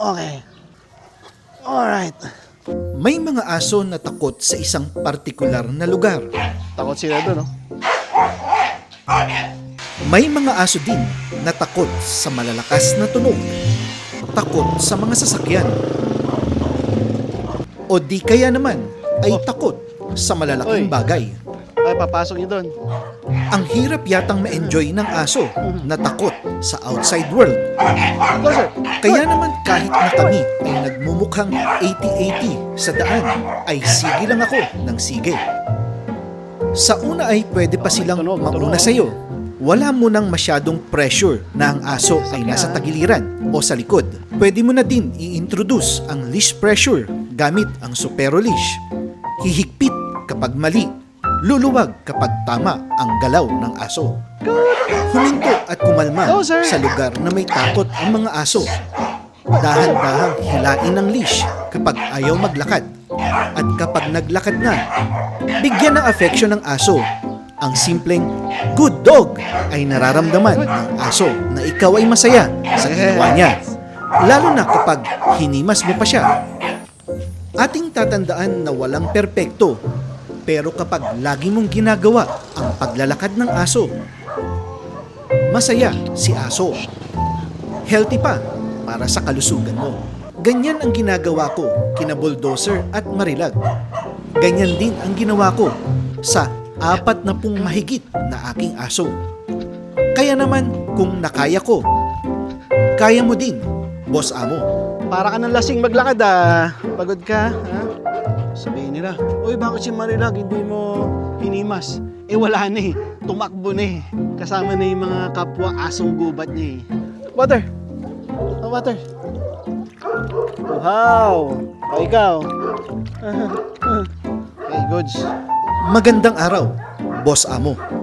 Okay. Alright. May mga aso na takot sa isang partikular na lugar. Takot sila doon, no? May mga aso din na takot sa malalakas na tunog. Takot sa mga sasakyan. O di kaya naman ay takot sa malalaking Oy. bagay. Ay, papasok niyo doon. Ang hirap yatang ma-enjoy ng aso na takot sa outside world. Go, sir. Kaya naman kahit na kami ay nagmumukhang 80-80 sa daan, ay sige lang ako ng sige. Sa una ay pwede pa silang mauna tunog. sa iyo. Wala mo nang masyadong pressure na ang aso ay nasa tagiliran o sa likod. Pwede mo na din i-introduce ang leash pressure gamit ang supero leash. Hihigpit kapag mali, luluwag kapag tama ang galaw ng aso. Huminto at kumalma sa lugar na may takot ang mga aso. Dahan-dahang hilain ang leash kapag ayaw maglakad. At kapag naglakad na, bigyan ng affection ng aso. Ang simpleng good dog ay nararamdaman ng aso na ikaw ay masaya sa ginawa niya. Lalo na kapag hinimas mo pa siya. Ating tatandaan na walang perpekto, pero kapag lagi mong ginagawa ang paglalakad ng aso, masaya si aso. Healthy pa para sa kalusugan mo. Ganyan ang ginagawa ko kina Bulldozer at Marilag. Ganyan din ang ginawa ko sa apat na pung mahigit na aking aso. Kaya naman kung nakaya ko, kaya mo din, boss amo. Para ka ng lasing maglakad, ah. Pagod ka, ha? Sabihin nila, Uy, bakit si Marilag hindi mo hinimas? Eh, wala na eh. Tumakbo na eh. Kasama na yung mga kapwa asong gubat niya eh. Water! Oh, water! Wow! O, ikaw? okay, goods. Magandang araw, boss amo.